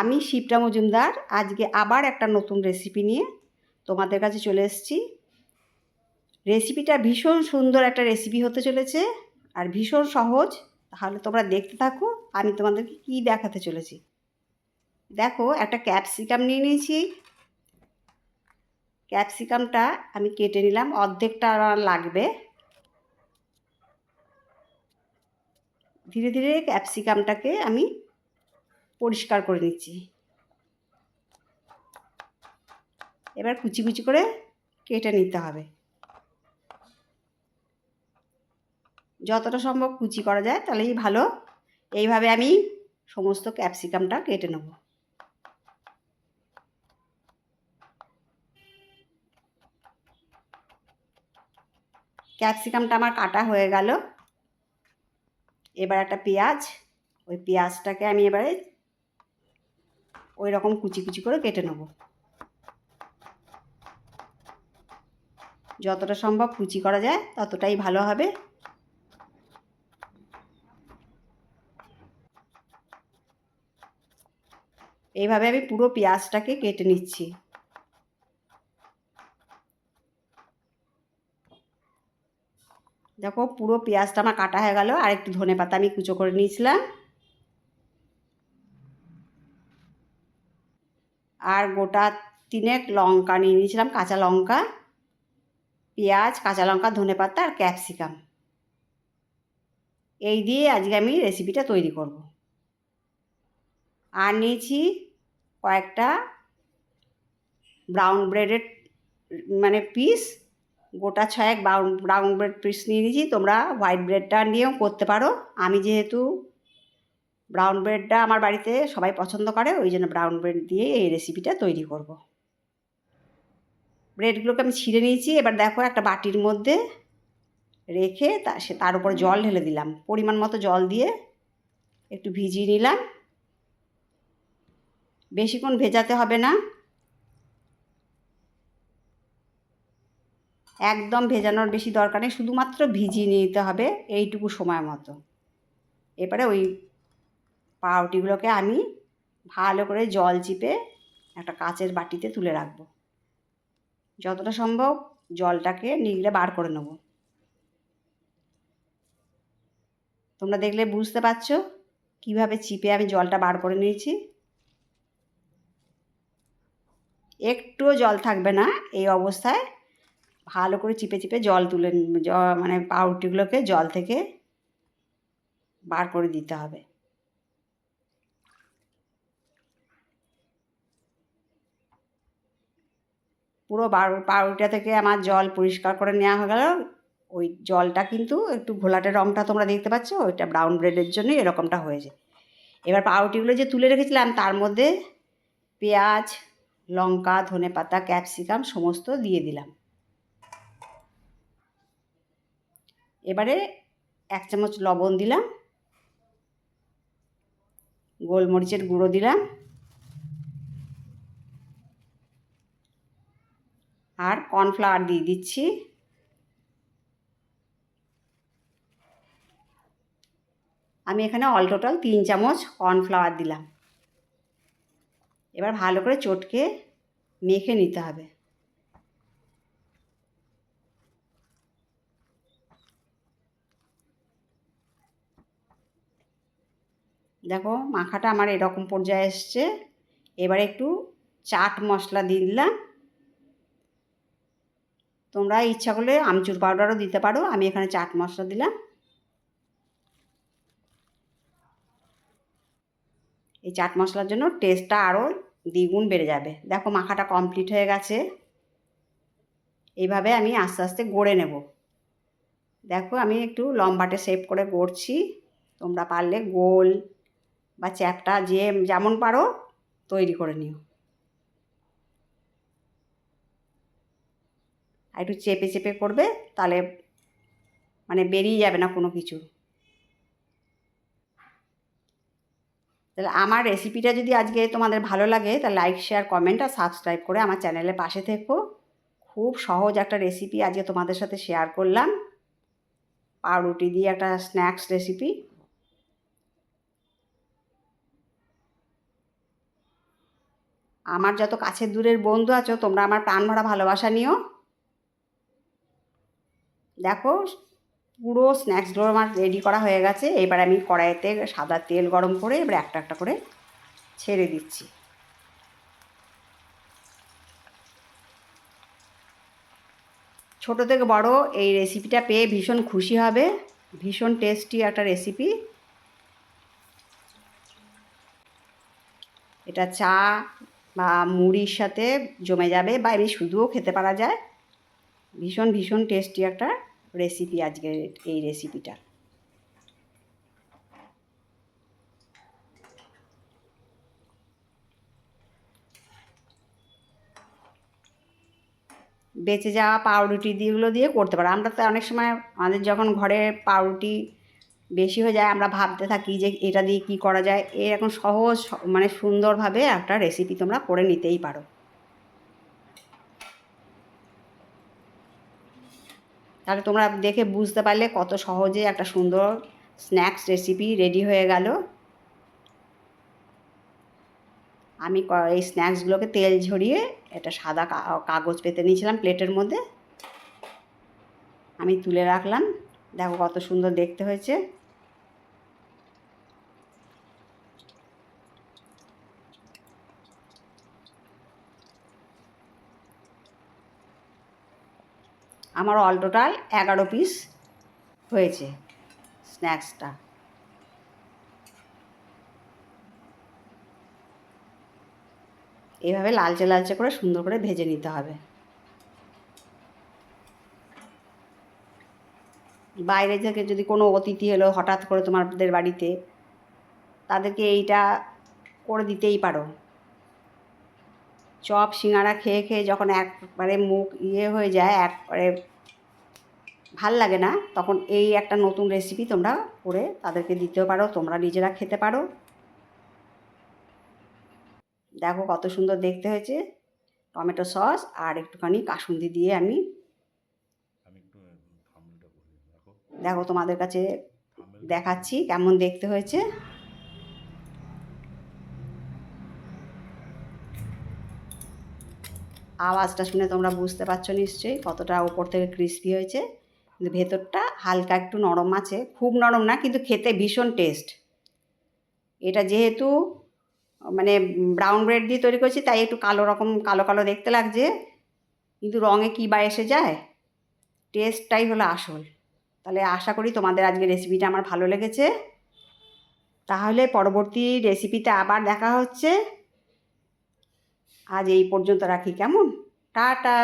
আমি শিপ্রা মজুমদার। আজকে আবার একটা নতুন রেসিপি নিয়ে তোমাদের কাছে চলে এসেছি। রেসিপিটা ভীষণ সুন্দর একটা রেসিপি হতে চলেছে আর ভীষণ সহজ। তাহলে তোমরা দেখতে থাকো, আমি তোমাদেরকে কী দেখাতে চলেছি। দেখো, একটা ক্যাপসিকাম নিয়ে নিয়েছি। ক্যাপসিকামটা আমি কেটে নিলাম, অর্ধেকটা লাগবে। ধীরে ধীরে ক্যাপসিকামটাকে আমি পরিষ্কার করে নিচ্ছি। এবার কুচি কুচি করে কেটে নিতে হবে। যতটা সম্ভব কুচি করা যায় তাহলেই ভালো। এইভাবে আমি সমস্ত ক্যাপসিকামটা কেটে নেব। ক্যাপসিকামটা আমার কাটা হয়ে গেল। এবার একটা পেঁয়াজ, ওই পেঁয়াজটাকে আমি এবারে ওই রকম কুচি কুচি করে কেটে নেব। যতটা সম্ভব কুচি করা যায়, ততটাই ভালো হবে। এইভাবে আমি পুরো পেঁয়াজটাকে কেটে নিচ্ছি। দেখো পুরো পেঁয়াজটা আমার কাটা হয়ে গেল আর একটু ধনে পাতা আমি কুচো করে নিয়েছিলাম। আর গোটা তিনেক লঙ্কা নিয়ে নিয়েছিলাম, কাঁচা লঙ্কা, পেঁয়াজ, কাঁচা লঙ্কা, ধনে পাতা আর ক্যাপসিকাম। এই দিয়ে আজকে আমি রেসিপিটা তৈরি করব। আর নিয়েছি কয়েকটা ব্রাউন ব্রেডের মানে পিস গোটা ছয়েক ব্রাউন ব্রাউন ব্রেড পিস নিয়ে নিয়েছি। তোমরা হোয়াইট ব্রেডটা নিয়েও করতে পারো। আমি যেহেতু ব্রাউন ব্রেডটা আমার বাড়িতে সবাই পছন্দ করে, ওই জন্য ব্রাউন ব্রেড দিয়ে এই রেসিপিটা তৈরি করব। ব্রেডগুলোকে আমি ছিঁড়ে নিয়েছি, এবার দেখো একটা বাটির মধ্যে রেখে তা, সে তার উপর জল ঢেলে দিলাম। পরিমাণ মতো জল দিয়ে একটু ভিজিয়ে নিলাম। বেশিক্ষণ ভেজাতে হবে না। একদম ভেজানোর বেশি দরকার নেই, শুধুমাত্র ভিজিয়ে নিতে হবে এইটুকু সময় মতো। এবারে ওই পাউরুটিগুলোকে আমি ভালো করে জল চিপে একটা কাচের বাটিতে তুলে রাখব। যতটা সম্ভব জলটাকে নিগড়ে বার করে নেব। তোমরা দেখলে বুঝতে পারছ কীভাবে চিপে আমি জলটা বার করে নিয়েছি। একটুও জল থাকবে না, এই অবস্থায় ভালো করে চিপে চিপে জল তুলে মানে পাউরুটিগুলোকে জল থেকে বার করে দিতে হবে। পুরো পাউরুটিটা থেকে আমার জল পরিষ্কার করে নেওয়া হয়ে গেল। ওই জলটা কিন্তু একটু ঘোলাটে রঙটা তোমরা দেখতে পাচ্ছ, ওইটা ব্রাউন ব্রেডের জন্য এরকমটা হয়েছে। এবার পাউরুটিগুলো যে তুলে রেখেছিলাম, তার মধ্যে পেঁয়াজ, লঙ্কা, ধনে পাতা ক্যাপসিকাম সমস্ত দিয়ে দিলাম। এবারে এক চামচ লবণ দিলাম, গোলমরিচের গুঁড়ো দিলাম। আর কর্নফ্লাওয়ার দিয়ে দিচ্ছি। আমি এখানে অল টোটাল তিন চামচ কর্নফ্লাওয়ার দিলাম। এবার ভালো করে চটকে মেখে নিতে হবে। দেখো মাখাটা আমার এরকম পর্যায়ে এসছে। এবারে একটু চাট মশলা দিয়ে দিলাম। তোমরা ইচ্ছা করলে আমচুর পাউডারও দিতে পারো। আমি এখানে চাট মশলা দিলাম। এই চাট মশলার জন্য টেস্টটা আরও দ্বিগুণ বেড়ে যাবে। দেখো মাখাটা কমপ্লিট হয়ে গেছে। এইভাবে আমি আস্তে আস্তে গড়ে নেব। দেখো আমি একটু লম্বাটে শেপ করে গড়ছি। তোমরা পারলে গোল বা চ্যাপটা যে যেমন পারো তৈরি করে নিও। আর একটু চেপে চেপে করবে, তাহলে মানে বেরিয়ে যাবে না কোনো কিছু। তাহলে আমার রেসিপিটা যদি আজকে তোমাদের ভালো লাগে, তাহলে লাইক শেয়ার কমেন্ট আর সাবস্ক্রাইব করে আমার চ্যানেলের পাশে থেকো। খুব সহজ একটা রেসিপি আজকে তোমাদের সাথে শেয়ার করলাম। পাউরুটি দিয়ে একটা স্ন্যাক্স রেসিপি আমার যত কাছের দূরের বন্ধু আছো, তোমরা আমার প্রাণ ভরা ভালোবাসা নিও। দেখো, পুরো স্ন্যাক্সগুলো আমার রেডি করা হয়ে গেছে। এবার আমি কড়াইতে সাদা তেল গরম করে এবার একটা একটা করে ছেড়ে দিচ্ছি। ছোট থেকে বড় এই রেসিপিটা পেয়ে ভীষণ খুশি হবে। ভীষণ টেস্টি একটা রেসিপি এটা চা বা মুড়ির সাথে জমে যাবে বা এমনি শুধুও খেতে পারা যায়। ভীষণ ভীষণ টেস্টি একটা রেসিপি আজকের এই রেসিপিটা বেঁচে যাওয়া পাউরুটি দিয়েগুলো দিয়ে করতে পারো। আমরা তো অনেক সময় আমাদের যখন ঘরে পাউরুটি বেশি হয়ে যায়, আমরা ভাবতে থাকি যে এটা দিয়ে কী করা যায়। এরকম সহজ মানে সুন্দরভাবে একটা রেসিপি তোমরা করে নিতেই পারো। তাহলে তোমরা দেখে বুঝতে পারলে কত সহজে একটা সুন্দর স্ন্যাক্স রেসিপি রেডি হয়ে গেল। আমি এই স্ন্যাক্সগুলোকে তেল ঝরিয়ে এটা সাদা কাগজ পেতে নিয়েছিলাম প্লেটের মধ্যে। আমি তুলে রাখলাম। দেখো কত সুন্দর দেখতে হয়েছে। আমার অল টোটাল এগারো পিস হয়েছে স্ন্যাক্সটা এভাবে লালচে লালচে করে সুন্দর করে ভেজে নিতে হবে। বাইরে থেকে যদি কোনো অতিথি এলো হঠাৎ করে তোমাদের বাড়িতে, তাদেরকে এইটা করে দিতেই পারো। চপ সিঙ্গারা খেয়ে খেয়ে যখন একবারে মুখ ইয়ে হয়ে যায় একবারে ভালো লাগে না তখন এই একটা নতুন রেসিপি তোমরা করে তাদেরকে দিতেও পারো তোমরা নিজেরা খেতে পারো। দেখো কত সুন্দর দেখতে হয়েছে টমেটো সস আর একটুখানি কাসুন্দি দিয়ে আমি দেখো। তোমাদের কাছে দেখাচ্ছি কেমন দেখতে হয়েছে। আওয়াজটা শুনে তোমরা বুঝতে পারছ নিশ্চয়ই কতটা ওপর থেকে ক্রিস্পি হয়েছে। কিন্তু ভেতরটা হালকা একটু নরম আছে, খুব নরম না, কিন্তু খেতে ভীষণ টেস্ট এটা যেহেতু মানে ব্রাউন ব্রেড দিয়ে তৈরি করেছি, তাই একটু কালো রকম, কালো কালো দেখতে লাগছে। কিন্তু রঙে কী বা এসে যায়? টেস্টটাই হলো আসল। তাহলে আশা করি তোমাদের আজকে রেসিপিটা আমার ভালো লেগেছে। তাহলে পরবর্তী রেসিপিতে আবার দেখা হচ্ছে। আজ এই পর্যন্ত রাখি। কেমন? টাটা।